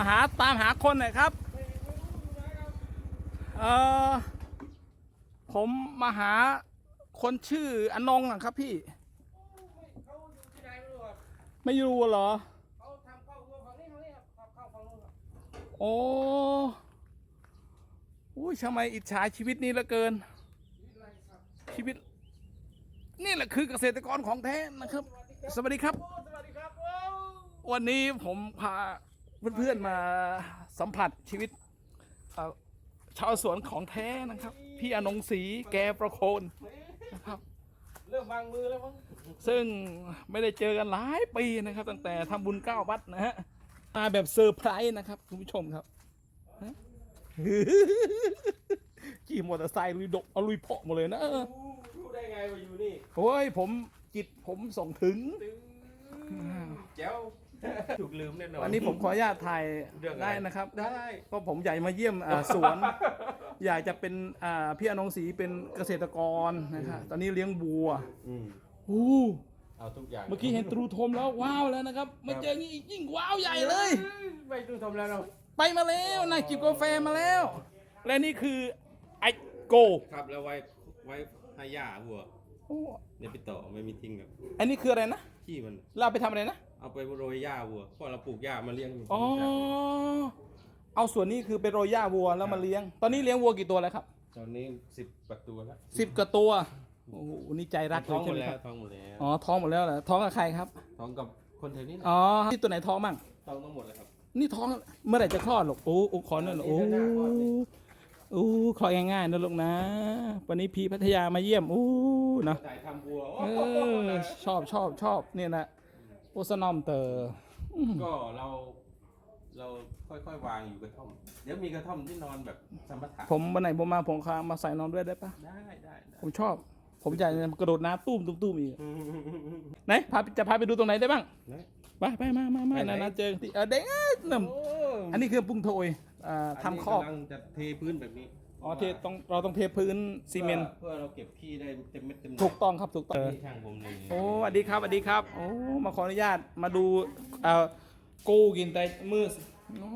มาหาตามหาคนหน่อยครับ เออผมมาหาคนชื่ออนงนะครับพี่เขาที่ไหนไม่รู้ครับไม่รู้เหรอเขาทำเข้าวัวฝั่งนี้ฝั่งนี้ครับเข้าฝั่งนู้นครับโอ้อุ้ยทำไมอิจฉาชีวิตนี้เหลือเกินนี่อะไรครับชีวิต นี่แหละคือเกษตรกรของแท้นะครับ สวัสดีครับโอ้สวัสดีครับโอ้วันนี้ผมพา เพื่อนๆมาสัมผัสชีวิตเอ่อชาวสวนของแท้นะครับ พี่อนงศรีแกประโคนนะครับเริ่มวางมือแล้วมั้งซึ่งไม่ได้เจอกันหลายปีนะครับ ตั้งแต่ทำบุญเก้าวัดนะฮะมาแบบเซอร์ไพรส์นะครับคุณผู้ชมครับฮะขี่มอเตอร์ไซค์ลุยดกเอาลุยเพาะหมดเลยนะเออรู้ได้ไงว่าอยู่นี่โอ้ยผมจิตผมส่งถึงตึงแจ๋ว ถูกลืมแน่นอน วันนี้ผมขออนุญาตถ่ายเรื่องอะไร ได้นะครับ ได้ก็ผมอยากมาเยี่ยมอ่าสวน อยากจะเป็นอ่าพี่อนงศรีเป็นเกษตรกรนะครับตอนนี้เลี้ยงวัวอืมอู้เอาทุกอย่างเมื่อกี้เห็นตรูโทมแล้วว้าวแล้วนะครับมาเจออย่างนี้อีกยิ่งว้าวใหญ่เลยไม่ต้องทำแล้วเรา ไปมาแล้วนายจิบกาแฟมาแล้ว และนี่คือไอโกครับแล้วไว้ไว้ให้ย่าวัว เนี่ยไปต่อไม่มีทิ้งแบบอันนี้คืออะไรนะขี้มัน เราเอาไปทำอะไรนะ เอาไปโรยหญ้าวัวเพราะเราปลูกหญ้ามาเลี้ยงอยู่อ๋อ เอาส่วนนี้คือเป็นโรยหญ้าวัวแล้วมาเลี้ยง ตอนนี้เลี้ยงวัวกี่ตัวแล้วครับตอนนี้สิบประตูแล้วสิบกว่าตัว โอ้โห นี่ใจรักเลท้อยงหใช่มดไหมแล้ควรับ ท้องหมดแล้วอ๋อ ท้องหมดแล้วเหรอ ท้องกับใครครับ ท้องกับคนแถวนี้นะอ๋อ ที่ตัวไหนท้องมั่ง ท้องทั้งหมดเลยครับ นี่ท้องเมื่อไหร่จะคลอดหรอกโอ้โอ้ขอหน่อยหรอกโอ้โอ้คลอดง่ายๆนะลูกนะ วันนี้พี่พัทยามาเยี่ยมอู้ เนาะถ่ายทำวัวเออชอบชอบชอบเนี่ยนะโอสนอมเตอร์อื้อหือก็เรา เราค่อยๆวางอยู่กระท่อม เดี๋ยวมีกระท่อมที่นอนแบบสมถะผมวันไหนผมมาผมคามาใส่นอนด้วยได้ปะได้ได้ได้ผมชอบ ผมอยากจะกระโดดน้ำตุ้มตุ้มตุ้มอีกไหนพาจะพาไปดูตรงไหนได้บ้างนะไปไปมามามาไปไหนนะนะเจอที่เออเด้งหนึ่งโอ้อันนี้คือปุ้งโทยอ่าทำคอกนนี้กำลังจะเทพื้นแบบนี้ อ๋อเทต้องเราต้องเทพื้นซีเมนต์เพื่อเราเก็บขี้ได้เต็มเม็ดเต็มหน่วยถูกต้องครับถูกต้อง นี่ช่างผมเลยโอ้สวัสดีครับสวัสดีครับโอ้มาขออนุญาตมาดูเอ่อกูกินแต่มือสิโอ้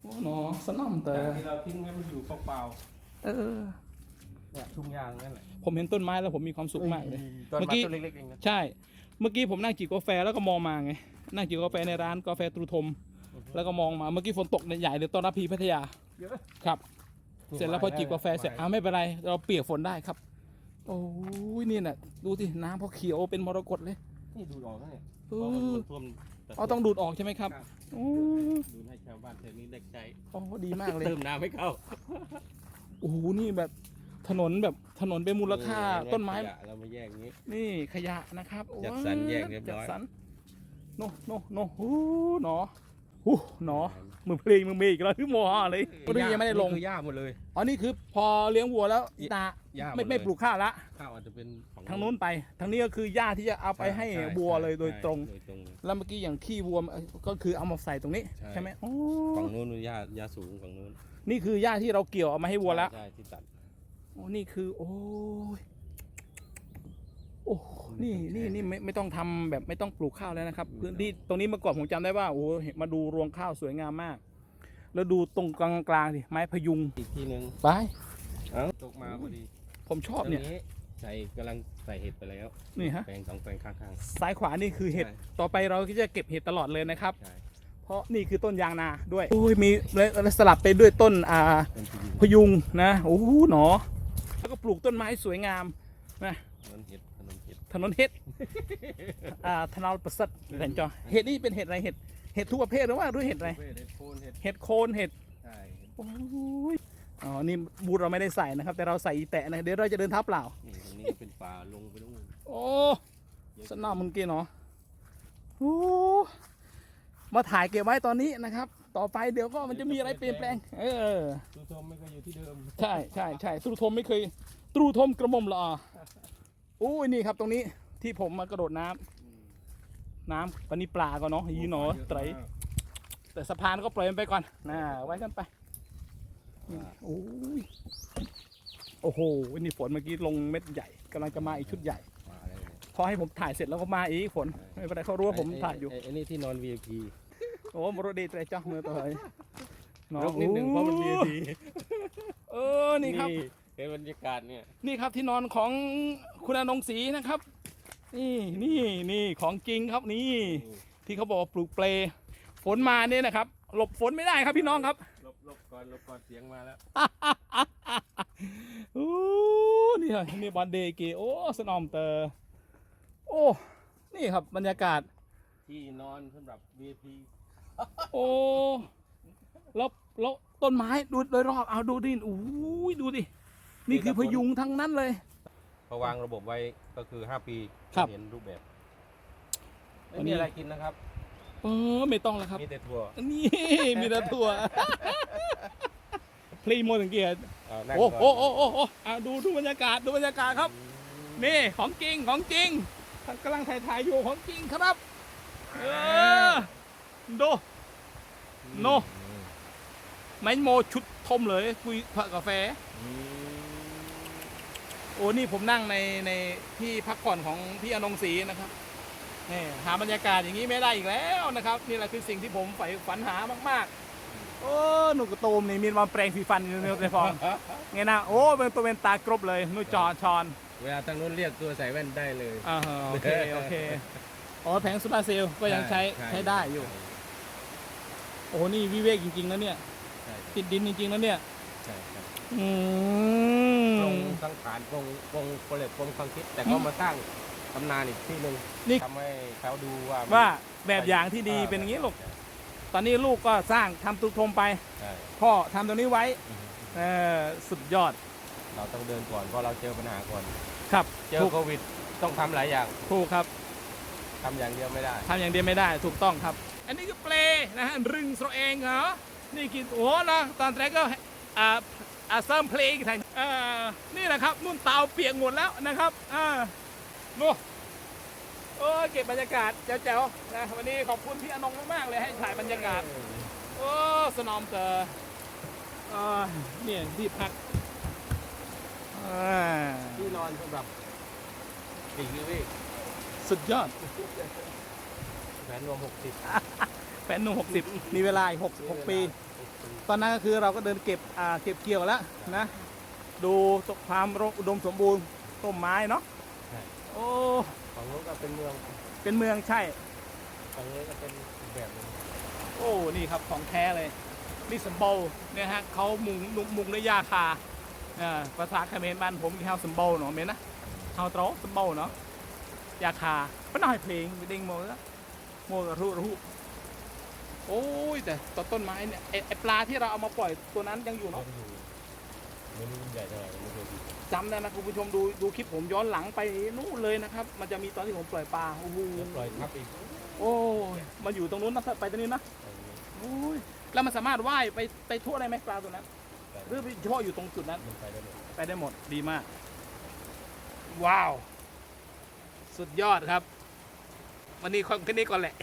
โอ้หนอสนอมแต่จากที่เราทิ้งไว้มันอยู่เปล่าเออ ๆเนี่ยทุ่งยางนั่นแหละผมเห็นต้นไม้แล้วผมมีความสุขมากเลยตอนเมื่อมากี้ตัวเล็กๆเองนะใช่ เมื่อกี้ผมนั่งจิบกาแฟแล้วก็มองมาไงนั่งจิบกาแฟในร้านกาแฟตรูทม แล้วก็มองมาเมื่อกี้ฝนตกใหญ่เลยต้อนรับพีพัทยาครับ เสร็จแล้วพอจิบกาแฟเสร็จอ้าวไม่เป็นไร เราเปียกฝนได้ครับ โอ้ยนี่น่ะ ดูสิน้ำพอเขียวเป็นมรกตเลยนี่ดูออกนะเนี่ยเอเพราะมันอมันท่วมแต่เอาต้องดูดออกใช่ไหมครับครับโอ้ดูให้ชาวบ้านแถวนี้ได้ใช้โอ้ดีมากเลย เติมน้ำให้เขาโอ้โหนี่แบบถนนแบบถนนเป็นมูลค่าเออต้นไม้ขยะเรามาแยกอย่างนี้ นี่ขยะนะครับจัดสรรแยกเรียบร้อย จัดสรรโนโนโนหูหนอหูหนอ มือเพลงมือเมฆอีกแล้วที่มอเลยวันนี้ยังไม่ได้ลงนี่คือหญ้าหมดเลย อ๋อนี่คือพอเลี้ยงวัวแล้วหญ้าตาหญ้าหมดไม่ไม่เลยปลูกข้าวละ ข้าวอาจจะเป็นของทางนู้นไปทางนี้ก็คือหญ้าที่จะเอาไปให้ช่วัวเลยโดยใช่ตรงโดยตรงแล้วเมื่อกี้อย่างขี้วัวก็คือเอามาใส่ตรงนี้ใช่ใช่ไหมโอ้ฝั่งนู้นหญ้าหญ้าสูงฝั่งนู้นนี่คือหญ้าที่เราเกี่ยวเอามาให้วัวแล้วใช่ที่ตัด โอ้นี่คือ โอ้ยโอ้ นี่นี่นี่ไม่ไม่ต้องทำแบบไม่ต้องปลูกข้าวแล้วนะครับพื้นที่ตรงนี้เมื่อก่อนผมจำได้ว่าโอ้โหเห็นมาดูรวงข้าวสวยงามมาก แล้วดูตรงกลางกลางๆดิไม้พยุงอีกที่หนึ่งไปเอ้าตกมาพอดี ผมชอบเนี่ยตรงใส่กำลังใส่เห็ดไปแล้วนี่ฮะแปลงสองแปลงข้างซ้ายขวานี่คือเห็ดใช่ต่อไปเราก็จะเก็บเห็ดตลอดเลยนะครับๆใช่เพราะนี่คือต้นยางนาด้วยโอ้ยมีและและสลับไปด้วยต้นอ่าเป็นที่ดินพยุงนะโอ้โหหนอ แล้วก็ปลูกต้นไม้สวยงามนะ ถนนเห็ดถนนเห็ดถนนเห็ดอ่าถนนประเสริฐแหล่งจอเห็ดนี่เป็นเห็ดอะไรเห็ดเห็ดทุกประเภทหรือว่าด้วยเห็ดอะไรเห็ดโคนเห็ดเห็ดโคนเห็ดใช่โอ้ยอ๋อนี่บูทเราไม่ได้ใส่นะครับ แต่เราใส่อีแตะนะเดี๋ยวเราจะเดินเท้าเปล่านี่ตรงนี้เป็นป่าลงไปนู่นโอ้สนามมึงกินเนาะโอ้มาถ่ายเก็บไว้ตอนนี้นะครับ ต่อไปเดี๋ยวก็มันจะมีอะไรเปลี่ยนแปลง เออทุกทมไม่ก็อยู่ที่เดิม ใช่ใช่ใช่ตรูทมไม่เคยตรูทมกระหมอมละอะโอ้ยนี่ครับตรงนี้ที่ผมมากระโดดน้ำน้ำตอนนี้ปลาก็เนาะยีหนอไตรแต่สะพานก็ปล่อยมันไปก่อนนะไว้กันไปนี่โอ้ยโอ้โหนี่ฝนเมื่อกี้ลงเม็ดใหญ่กำลังจะมาอีกชุดใหญ่ มาแล้วเนี่ยพอให้ผมถ่ายเสร็จแล้วก็มาอีกฝนไม่เป็นไรเขารู้ว่าผมถ่ายอยู่ไไไอ้นี่ที่นอน VIP โอ้มรดีเตรจ้าเมื่อตัวไหนรกนิดหนึ่งเพราะมันมีดีเออนี่ครับ เห็นบรรยากาศเนี่ยนี่ครับที่นอนของคุณอนงศรีนะครับ นี่นี่นี่ของจริงครับนี่ ที่เขาบอกว่าปลูกเปลฝนมาเนี่ยนะครับ หลบฝนไม่ได้ครับพี่น้องครับลบลบก่อนลบก่อนเสียงมาแล้วอู้นี่ครับนี่บอลเดย์เกโอ้สนอมเตอร์โอ้นี่ครับบรรยากาศที่นอนสำหรับ VIP โอ้แล้วแล้วต้นไม้ดูโดยรอบเอาดูดิอู้ยดูดิ นี่คือพยุงทั้งนั้นเลย พอวางระบบไว้ก็คือ 5 ปีครับ เห็นรูปแบบวัไม่นนี้มีอะไรกินนะครับ เออไม่ต้องแล้วครับ มีแต่ถั่วนี่ มีแต่ถั่วพลีโมสังเกตเานั่งโอ้ก่นโอ้โอ้โอ้โอ้อะดูดูบรรยากาศดูบรรยากาศครับ นี่ของจริงของจริงท่านกำลังถ่ายถ่ายอยู่ของจริงครับ เออดู โน่ไม้โมชุดทมเลยคุยผักกาแฟ อืม โอ้นี่ผมนั่งในในที่พักผ่อนของพี่อนงศรีนะครับนี่หาบรรยากาศอย่างนี้ไม่ได้อีกแล้วนะครับ นี่แหละคือสิ่งที่ผมใฝ่ฝันหามากๆ โอ้หนูกระโตมนี่มีมาแปลงสีฟันอยู่ในในฟองไงนะโอ้เป็นตัวเป็นตากรบเลยหนูจอชอน เวลาทางนู้นเรียกตัวใส่แว่นได้เลยอ่าฮะโอเคโอเคอ๋อแผงโซลาร์เซลล์ก็ยังใช้ใช้ได้อยู่ โอ้นี่วิเวกจริงๆนะเนี่ยใช่ติดดินจริงๆนะเนี่ย ใช่ใช่อื ปรงมสังขารปรงปรงโปรเลตปรงความคิด แต่ก็มาสร้างตำนานอีกที่หนึ่งนี่ ทำให้เขาดูว่าว่าแบบอย่างที่ดีเป็นอย่างนี้ลูก ตอนนี้ลูกก็สร้างทำตุกทมไป ใช่พ่อทำตรงนี้ไว้อืมเออสุดยอดเราต้องเดินก่อนเพราะเราเจอปัญหาก่อน ครับเจอถูกโควิดต้องทำหลายอย่างถูกครับ ทำอย่างเดียวไม่ได้ ทำอย่างเดียวไม่ได้ถูกต้องครับ อันนี้คือเปลนะฮะรึงสโรเองเหรอนี่กินโอ้นะตอนแรกก็อ่า อ่าเสริมเพลงไทยเอ่อนี่แหละครับนุ่นเตาเปียกหมดแล้วนะครับอ่านู่นโอ้ยเก็บบรรยากาศแจ๋วๆนะวันนี้ขอบคุณพี่อนงมากๆเลยให้ถ่ายบรรยากาศโอ้สนอมเตอร์อ่าเนี่ยที่พักอ่าที่นอนสำหรับปีกวิเวกสุดยอดแผนรวม60 แฟนหนุ่มหกสิบมีเวลาอีกหกหกปี ตอนนั้นก็คือเราก็เดินเก็บอ่าเก็บเกี่ยวแล้วนะ ดูความอุดมสมบูรณ์ต้นไม้เนาะใช่ โอ้ฝั่งนู้นก็เป็นเมืองเป็นเมืองใช่ ฝั่งนี้ก็เป็นอีกแบบหนึงโอ้นี่ครับของแท้เลยนี่สมบูรณ์เนี่ยฮะเขามุงมุงมุงด้วยหญ้าคาอ่าภาษาเขมรบ้านผมเฮาสมบูรณ์เนาะเมนนะเฮาโตรสมบูรณ์เนาะหญ้าคาไม่น้อยเพลงไปดิ้งโมแล้วโมกรู้รู้ โอ้ยแต่ต้นต้นไม้เนี่ยไอ้ไอ้ปลาที่เราเอามาปล่อยตัวนั้นยังอยู่ก็เนาะอยู่ไม่รู้ใหญ่เท่าไหร่ไม่เคยดูจำได้นะคุณผู้ชมดูดูคลิปผมย้อนหลังไปนู่นเลยนะครับ มันจะมีตอนที่ผมปล่อยปลาโอ้โหแล้วปล่อยทับอีกโอ้ยมันอยู่ตรงนู้นนะไปตรงนี้นะโอ้ยแล้วมันสามารถว่ายไปไปทั่วได้ไหมปลาตัวนั้นหรือเฉพาะอยู่ตรงจุดนั้นมันไปได้หมดไปได้หมดดีมาก ว้าว สุดยอดครับ วันนี้แค่นี้ก่อนแหละ